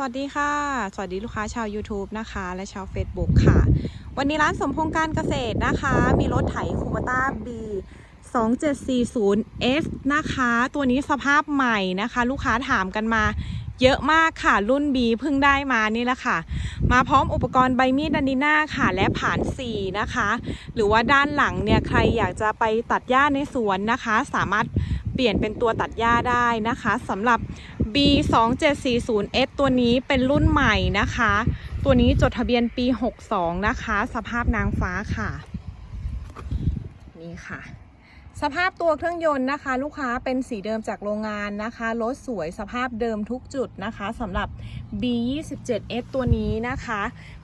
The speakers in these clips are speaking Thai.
สวัสดีค่ะ สวัสดีลูกค้าชาว YouTube นะคะ และชาว Facebook ค่ะ วันนี้ร้านสมพงษ์การเกษตรนะคะ มีรถไถคูมาต้า B 2740 S นะคะ ตัวนี้สภาพใหม่นะคะ ลูกค้าถามกันมาเยอะมากค่ะ รุ่น B เพิ่งได้มานี่แหละค่ะ มาพร้อมอุปกรณ์ใบมีดดันดิน่าค่ะ และผาน4นะคะ หรือว่าด้านหลังเนี่ยใครอยากจะไปตัดหญ้าในสวนนะคะ สามารถ ปลี่ยนเป็นตัวตัดหญ้าได้นะคะสำหรับ B 2 7 4 0 S ตัวนี้เป็นรุ่นใหม่นะคะ ตัวนี้จดทะเบียนปี 62 นะคะ สภาพนางฟ้าค่ะ นี่ค่ะ สภาพตัวเครื่องยนต์นะคะ ลูกค้าเป็นสีเดิมจากโรงงานนะคะรถสวยสภาพเดิมทุกจุดนะคะสำหรับ B 2 7 S ตัวนี้นะคะ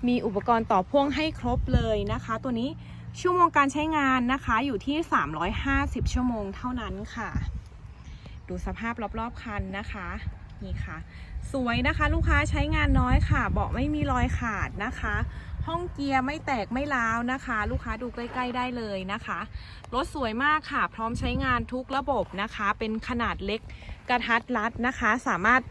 มีอุปกรณ์ต่อพ่วงให้ครบเลยนะคะ ตัวนี้ชั่วโมงการใช้งานนะคะอยู่ที่ 350 ชั่วโมงเท่านั้นค่ะ ดูสภาพรอบๆคันนะคะ นี่ค่ะ สวยนะคะลูกค้าใช้งานน้อยค่ะ เบาะไม่มีรอยขาดนะคะ ห้องเกียร์ไม่แตกไม่ร้าวนะคะ ลูกค้าดูใกล้ ๆได้เลยนะคะ รถสวยมากค่ะ พร้อมใช้งานทุกระบบนะคะ เป็นขนาดเล็กกระทัดรัดนะคะ สามารถ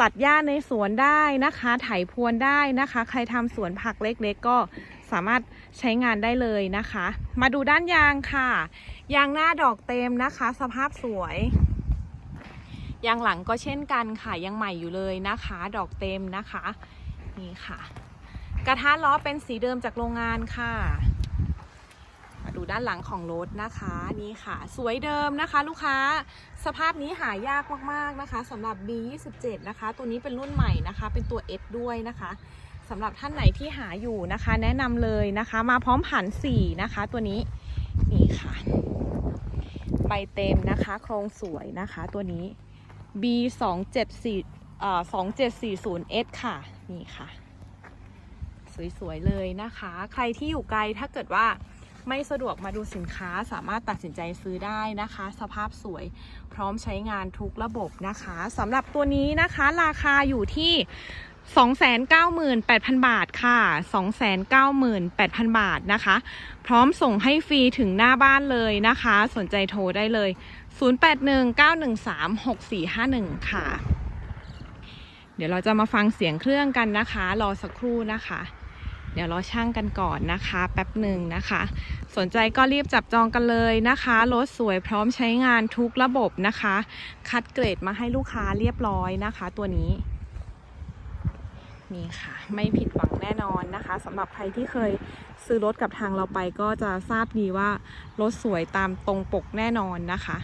ตัดหญ้าในสวนได้นะคะ ไถพรวนได้นะคะ ใครทำสวนผักเล็กๆก็สามารถใช้งานได้เลยนะคะ มาดูด้านยางค่ะ ยางหน้าดอกเต็มนะคะ สภาพสวย ยางหลังก็เช่นกันค่ะยังใหม่อยู่เลยนะคะ ดอกเต็มนะคะนี่ค่ะ กระทะล้อเป็นสีเดิมจากโรงงานค่ะมาดูด้านหลังของรถนะคะนี่ค่ะ สวยเดิมนะคะ ลูกค้าสภาพนี้หายากมากๆนะคะสำหรับ B27 นะคะ ตัวนี้เป็นรุ่นใหม่นะคะ เป็นตัว S ด้วยนะคะสำหรับท่านไหนที่หาอยู่นะคะ แนะนำเลยนะคะ มาพร้อมผัน4นะคะ ตัวนี้นี่ค่ะ ใบเต็มนะคะ โครงสวยนะคะ ตัวนี้ B 2 7 4เอ่อ2740 S ค่ะ นี่ค่ะ สวย ๆ เลยนะคะ ใครที่อยู่ไกลถ้าเกิดว่าไม่สะดวกมาดูสินค้าสามารถตัดสินใจซื้อได้นะคะ สภาพสวยพร้อมใช้งานทุกระบบนะคะสำหรับตัวนี้นะคะราคาอยู่ที่ 298,000 บาทค่ะ 298,000 บาทนะคะ พร้อมส่งให้ฟรีถึงหน้าบ้านเลยนะคะ สนใจโทรได้เลย 0819136451 ค่ะ เดี๋ยวเราจะมาฟังเสียงเครื่องกันนะคะ รอสักครู่นะคะ เดี๋ยวรอช่างกันก่อนนะคะ แป๊บหนึ่งนะคะ สนใจก็รีบจับจองกันเลยนะคะรถสวยพร้อมใช้งานทุกระบบนะคะ คัดเกรดมาให้ลูกค้าเรียบร้อยนะคะ ตัวนี้ นี่ค่ะ ไม่ผิดหวังแน่นอนนะคะสำหรับใครที่เคยซื้อรถกับทางเราไปก็จะทราบดีว่ารถสวยตามตรงปกแน่นอนนะคะ